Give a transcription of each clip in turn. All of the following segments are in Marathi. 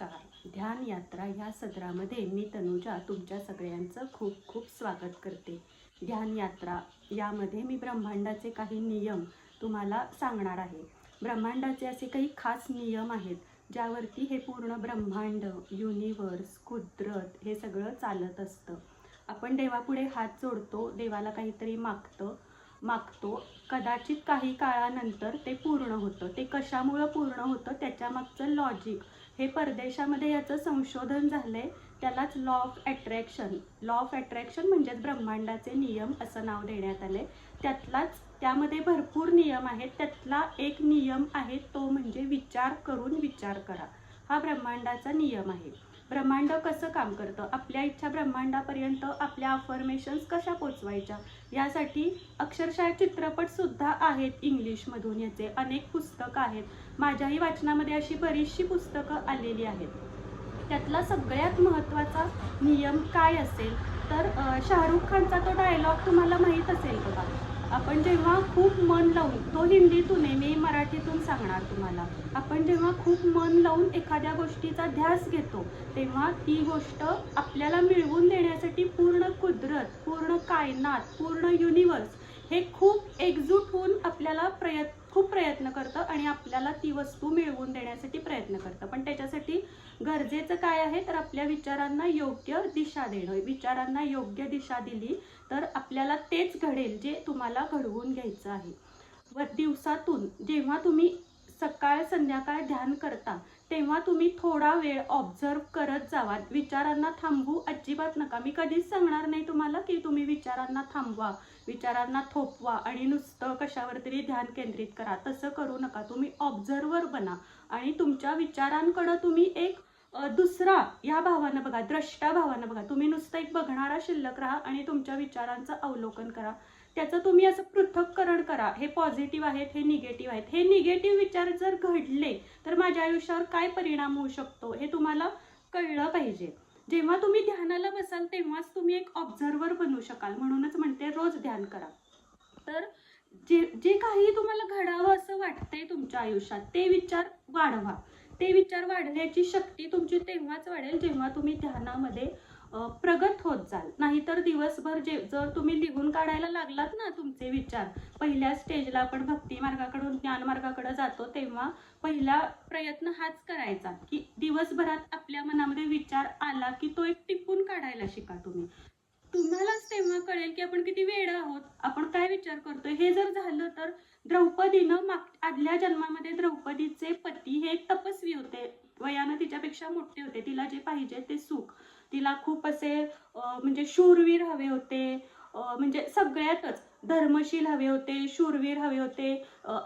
नमस्कार. ध्यान यात्रा ह्या सदरामध्ये मी तनुजा तुमच्या सगळ्यांचं खूप खूप स्वागत करते. ध्यान यात्रा यामध्ये मी ब्रह्मांडाचे काही नियम तुम्हाला सांगणार आहे. ब्रह्मांडाचे असे काही खास नियम आहेत ज्यावरती हे पूर्ण ब्रह्मांड युनिवर्स कुदरत हे सगळं चालत असतं. आपण देवापुढे हात जोडतो देवाला काहीतरी मागतं मागतो. कदाचित काही काळानंतर ते पूर्ण होतं. ते कशामुळं पूर्ण होतं त्याच्या मागचं लॉजिक हे परदेशामध्ये याचं संशोधन झालंय त्यालाच law of attraction law of attraction म्हणजेच ब्रह्मांडाचे नियम असं नाव देण्यात आले त्यातलाच त्यामध्ये भरपूर नियम आहेत. त्यातला एक नियम आहे तो म्हणजे विचार करून विचार करा. हा ब्रह्मांडाचा नियम आहे. ब्रह्मांड कसं काम करतं? आपल्या इच्छा ब्रह्मांडापर्यंत आपल्या अफर्मेशन्स कशा पोचवायच्या? यासाठी अक्षरशः चित्रपट सुद्धा आहेत इंग्लिशमधून याचे. अनेक पुस्तकं आहेत. माझ्याही वाचनामध्ये अशी बरीचशी पुस्तकं आलेली आहेत. त्यातला सगळ्यात महत्त्वाचा नियम काय असेल? तर शाहरुख खानचा तो डायलॉग तुम्हाला माहीत असेल बघा. आपण जेव्हा खूप मन लावून तो हिंदीतून आहे मी मराठीतून सांगणार तुम्हाला. आपण जेव्हा खूप मन लावून एखाद्या गोष्टीचा ध्यास घेतो तेव्हा ती गोष्ट आपल्याला मिळवून देण्यासाठी पूर्ण कुदरत पूर्ण कायनात पूर्ण युनिवर्स हे खूप एकजूट होऊन आपल्याला प्रयत्न प्रयत्न करतं आणि आपल्याला ती वस्तू मिळवून देण्यासाठी प्रयत्न करतं. पण त्याच्यासाठी गरजेचं काय आहे? तर आपल्या विचारांना योग्य दिशा देणं. विचारांना योग्य दिशा दिली तर आपल्याला तेच घडेल जे तुम्हाला घडवून घ्यायचं आहे. व दिवसातून जेव्हा तुम्ही सकाळ संध्याकाळ ध्यान करता तेव्हा तुम्ही थोडा वेळ ऑब्झर्व करत जावा. विचारांना थांबवू अजिबात नका. मी कधीच सांगणार नाही तुम्हाला की तुम्ही विचारांना थांबवा. विचारांना थोपवा आणि नुसतं कशावर तरी ध्यान केंद्रित करा. तसं करू नका. तुम्ही ऑब्झर्वर बना आणि तुमच्या विचारांकडं तुम्ही एक दुसरा या भावानं बघा द्रष्टा भावानं बघा तुम्ही नुसतं एक बघणारा शिल्लक राहा आणि तुमच्या विचारांचं अवलोकन करा. त्याचं तुम्ही असं पृथक्करण करा. हे पॉझिटिव्ह आहेत हे निगेटिव्ह आहेत. हे निगेटिव्ह विचार जर घडले तर माझ्या आयुष्यावर काय परिणाम होऊ शकतो हे तुम्हाला कळलं पाहिजे. जेव्हा तुम्ही ध्यानाला बसाल तेव्हाच तुम्ही एक ऑब्झर्वर बनू शकाल. म्हणूनच म्हणते रोज ध्यान करा. तर जे जे काही तुम्हाला घडावं असं वाटतंय तुमच्या आयुष्यात ते विचार वाढवा. ते विचार वाढण्याची शक्ती तुमची तेव्हाच वाढेल जेव्हा तुम्ही ध्यानामध्ये प्रगत होत जाल. नाहीतर दिवसभर जे जर तुम्ही लिहून काढायला लागलात ना तुमचे विचार पहिल्या स्टेजला आपण भक्ती मार्गाकडून ज्ञान मार्गाकडे जातो तेव्हा पहिला प्रयत्न हाच करायचा की दिवसभरात आपल्या मनामध्ये विचार आला की तो एक टिपून काढायला शिका तुम्ही. तुम्हालाच तेव्हा कळेल की आपण किती वेळ आहोत आपण काय विचार करतोय. हे जर झालं तर द्रौपदीनं माग आदल्या जन्मामध्ये द्रौपदीचे पती हे तपस्वी होते. वयानं तिच्यापेक्षा मोठे होते. तिला जे पाहिजे ते सुख. तिला खूप असे म्हणजे शूरवीर हवे होते. म्हणजे सगळ्यातच. धर्मशील हवे होते शूरवीर हवे होते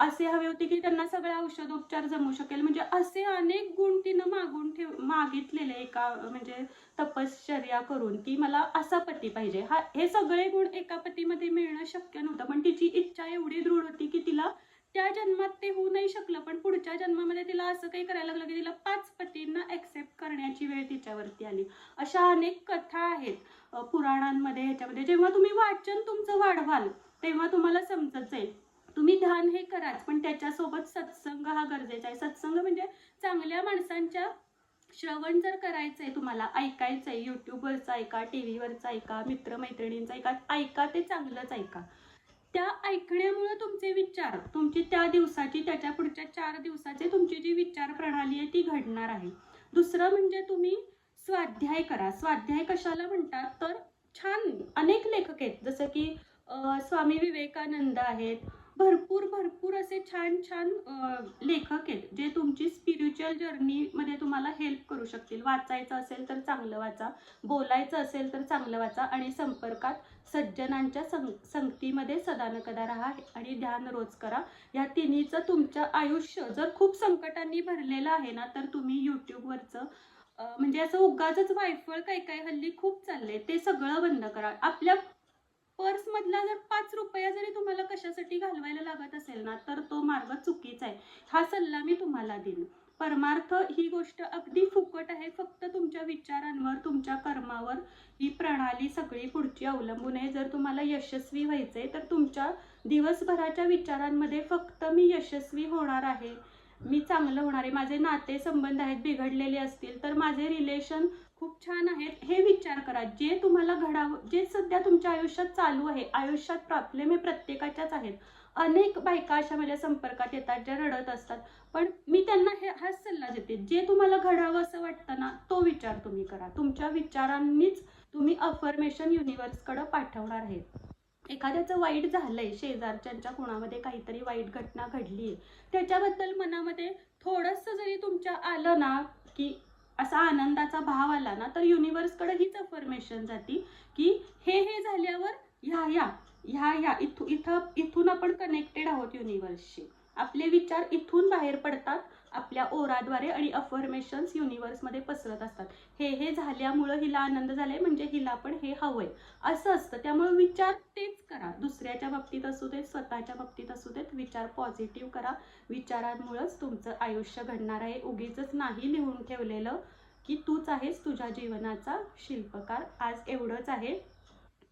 असे हवे होते की त्यांना सगळे औषधोपचार जमू शकेल. म्हणजे असे अनेक गुण तिनं मागून ठेव मागितलेले एका म्हणजे तपश्चर्या करून की मला असा पती पाहिजे. हा हे सगळे गुण एका पतीमध्ये मिळणं शक्य नव्हतं पण तिची इच्छा एवढी दृढ होती की तिला त्या जन्मात ते होऊ नाही शकलं पण पुढच्या जन्मामध्ये तिला असं काही करायला लागलं की तिला पाच पतींना ऍक्सेप्ट करण्याची वेळ तिच्यावरती आली. अशा अनेक कथा आहेत पुराणांमध्ये ह्याच्यामध्ये जेव्हा तुम्ही वाचन तुमचं वाढवाल तेव्हा तुम्हाला समजत जाईल. तुम्ही ध्यान हे कराच पण त्याच्यासोबत सत्संग हा गरजेचा आहे. सत्संग म्हणजे चांगल्या माणसांच्या श्रवण जर करायचंय तुम्हाला ऐकायचंय. युट्यूबवरचं ऐका टी व्हीवरचं ऐका मित्रमैत्रिणींचं ऐका ऐका ते चांगलंच ऐका. त्या ऐकण्यामुळे तुमचे विचार तुमची त्या दिवसाची त्याच्या पुढच्या चार दिवसाचे तुमची जी विचार प्रणाली आहे ती घडणार आहे. दुसरं म्हणजे तुम्ही स्वाध्याय करा. स्वाध्याय कशाला म्हणतात? तर छान अनेक लेखक आहेत. जसं की स्वामी विवेकानंद आहेत भरपूर भरपूर असे छान छान लेखक आहेत जे तुमची स्पिरिच्युअल जर्नीमध्ये तुम्हाला हेल्प करू शकतील. वाचायचं असेल तर चांगलं वाचा बोलायचं असेल तर चांगलं वाचा आणि संपर्कात सज्जनांच्या संग संगतीमध्ये सदानकदा राहा आणि ध्यान रोज करा. या तिन्हीचं तुमचं आयुष्य जर खूप संकटांनी भरलेलं आहे ना तर तुम्ही यूट्यूबवरचं म्हणजे असं उगाच वायफळ काही काही हल्ली खूप चाललंय ते सगळं बंद करा. आपल्या पर्स मधला जर पाच रुपया जरी तुम्हाला कशासाठी घालवायला लागत असेल ना तर तो मार्ग चुकीचा आहे. हा सल्ला मी तुम्हाला देईन. परमार्थ ही गोष्ट अगदी फुकट आहे. फक्त तुमच्या विचारांवर तुमच्या कर्मावर ही प्रणाली सगळी पुढची अवलंबून आहे. जर तुम्हाला यशस्वी व्हायचे तर तुमच्या दिवसभराच्या विचारांमध्ये फक्त मी यशस्वी होणार आहे. मी चांगलं होणार आहे. माझे नाते संबंध आहेत बिघडलेले असतील तर माझे रिलेशन खूप छान आहेत. हे विचार करा. जे तुम्हाला घडावं जे सध्या तुमच्या आयुष्यात चालू आहे आयुष्यात प्रॉब्लेम हे प्रत्येकाच्याच आहेत. अनेक बायका अशा माझ्या संपर्कात येतात ज्या रडत असतात. पण मी त्यांना हे हाच सल्ला देते. जे तुम्हाला घडावं असं वाटतं ना तो विचार तुम्ही करा. तुमच्या विचारांनीच तुम्ही अफर्मेशन युनिव्हर्सकडं पाठवणार आहेत. एखाद्याचं वाईट झालंय शेजारच्यांच्या कुणामध्ये काहीतरी वाईट घटना घडली आहे त्याच्याबद्दल मनामध्ये थोडंसं जरी तुमच्या आलं ना की असा आनंदाचा भाव आला ना तर युनिवर्सकडे हीच अफर्मेशन जाती की हे हे झाल्यावर ह्या ह्या ह्या ह्या इथू इथं इथून आपण कनेक्टेड आहोत युनिवर्सशी आपले विचार इथून बाहेर पडतात आपल्या ओराद्वारे आणि अफर्मेशन्स युनिवर्समध्ये पसरत असतात. हे हे झाल्यामुळं हिला आनंद झालाय म्हणजे हिला पण हे हवंय. असं असतं. त्यामुळे विचार तेच करा. दुसऱ्याच्या बाबतीत असू देत स्वतःच्या बाबतीत असू देत विचार पॉझिटिव्ह करा. विचारांमुळंच तुमचं आयुष्य घडणार आहे. उगीच नाही लिहून ठेवलेलं की तूच आहेस तुझ्या जीवनाचा शिल्पकार. आज एवढंच आहे.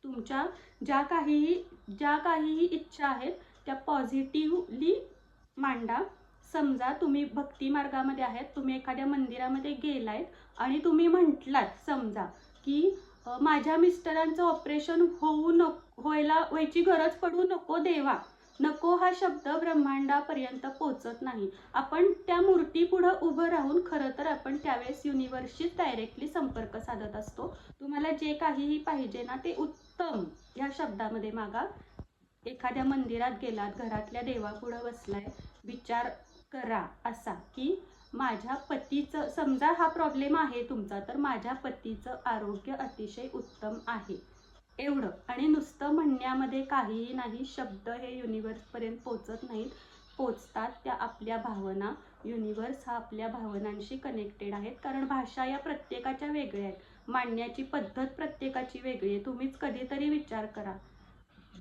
तुमच्या ज्या काहीही ज्या काहीही इच्छा आहेत त्या पॉझिटिव्हली मांडा. समजा तुम्ही भक्ती मार्गामध्ये आहेत तुम्ही एखाद्या मंदिरामध्ये गेलायत आणि तुम्ही म्हटलात समजा की माझ्या मिस्टरांचं ऑपरेशन होऊ नको व्हायला व्हायची गरज पडू नको देवा. नको हा शब्द ब्रह्मांडापर्यंत पोचत नाही. आपण त्या मूर्ती पुढं उभं राहून खरं तर आपण त्यावेळेस युनिव्हर्सशीच डायरेक्टली संपर्क साधत असतो. तुम्हाला जे काहीही पाहिजे ना ते उत्तम या शब्दामध्ये मागा. एखाद्या मंदिरात गेलात घरातल्या देवापुढं बसलाय विचार करा असा की माझ्या पतीचं समजा हा प्रॉब्लेम आहे तुमचा तर माझ्या पतीचं आरोग्य अतिशय उत्तम आहे. एवढं. आणि नुसतं म्हणण्यामध्ये काहीही नाही शब्द हे युनिवर्सपर्यंत पोचत नाहीत. पोचतात त्या आपल्या भावना. युनिवर्स हा आपल्या भावनांशी कनेक्टेड आहेत. कारण भाषा या प्रत्येकाच्या वेगळ्या आहेत. मांडण्याची पद्धत प्रत्येकाची वेगळी आहे. तुम्हीच कधीतरी विचार करा.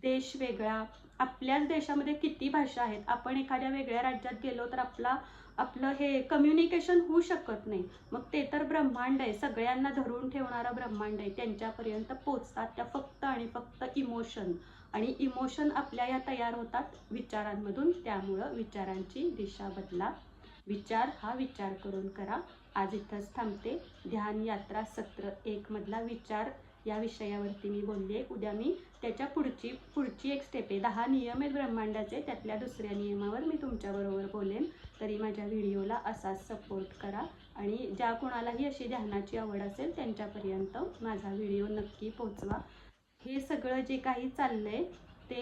देश वेगळा. आपल्याच देशामध्ये किती भाषा आहेत? आपण एखाद्या वेगळ्या राज्यात गेलो तर आपला आपलं हे कम्युनिकेशन होऊ शकत नाही. मग ते तर ब्रह्मांड आहे. सगळ्यांना धरून ठेवणारं ब्रह्मांड आहे. त्यांच्यापर्यंत पोचतात त्या फक्त आणि फक्त इमोशन आणि इमोशन आपल्या या तयार होतात विचारांमधून. त्यामुळं विचारांची दिशा बदला. विचार हा विचार करून करा. आज इथंच थांबते. ध्यान यात्रा सत्र एकमधला विचार. या विषयावरती मी बोलली. आहे उद्या मी त्याच्या पुढची पुढची एक स्टेप आहे. दहा नियम आहेत ब्रह्मांडाचे. त्यातल्या दुसऱ्या नियमावर मी तुमच्याबरोबर बोलेन. तरी माझ्या व्हिडिओला असाच सपोर्ट करा. आणि ज्या कोणालाही अशी ध्यानाची आवड असेल त्यांच्यापर्यंत माझा व्हिडिओ नक्की पोचवा. हे सगळं जे काही चाललंय ते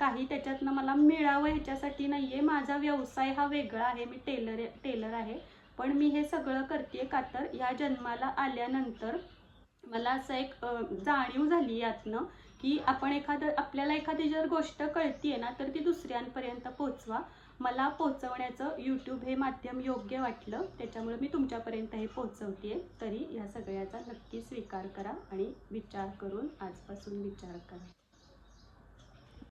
काही त्याच्यातनं मला मिळावं ह्याच्यासाठी नाही आहे माझा व्यवसाय हा वेगळा आहे. मी टेलर टेलर आहे. पण मी हे सगळं करते का तर या जन्माला आल्यानंतर मला असं एक जाणीव झाली यातनं की आपण एखादं आपल्याला एखादी जर गोष्ट कळतीये ना तर ती दुसऱ्यांपर्यंत पोचवा. मला पोचवण्याचं यूट्यूब हे माध्यम योग्य वाटलं त्याच्यामुळे मी तुमच्यापर्यंत हे पोचवते तरी या सगळ्याचा नक्की स्वीकार करा आणि विचार करून आजपासून विचार करा.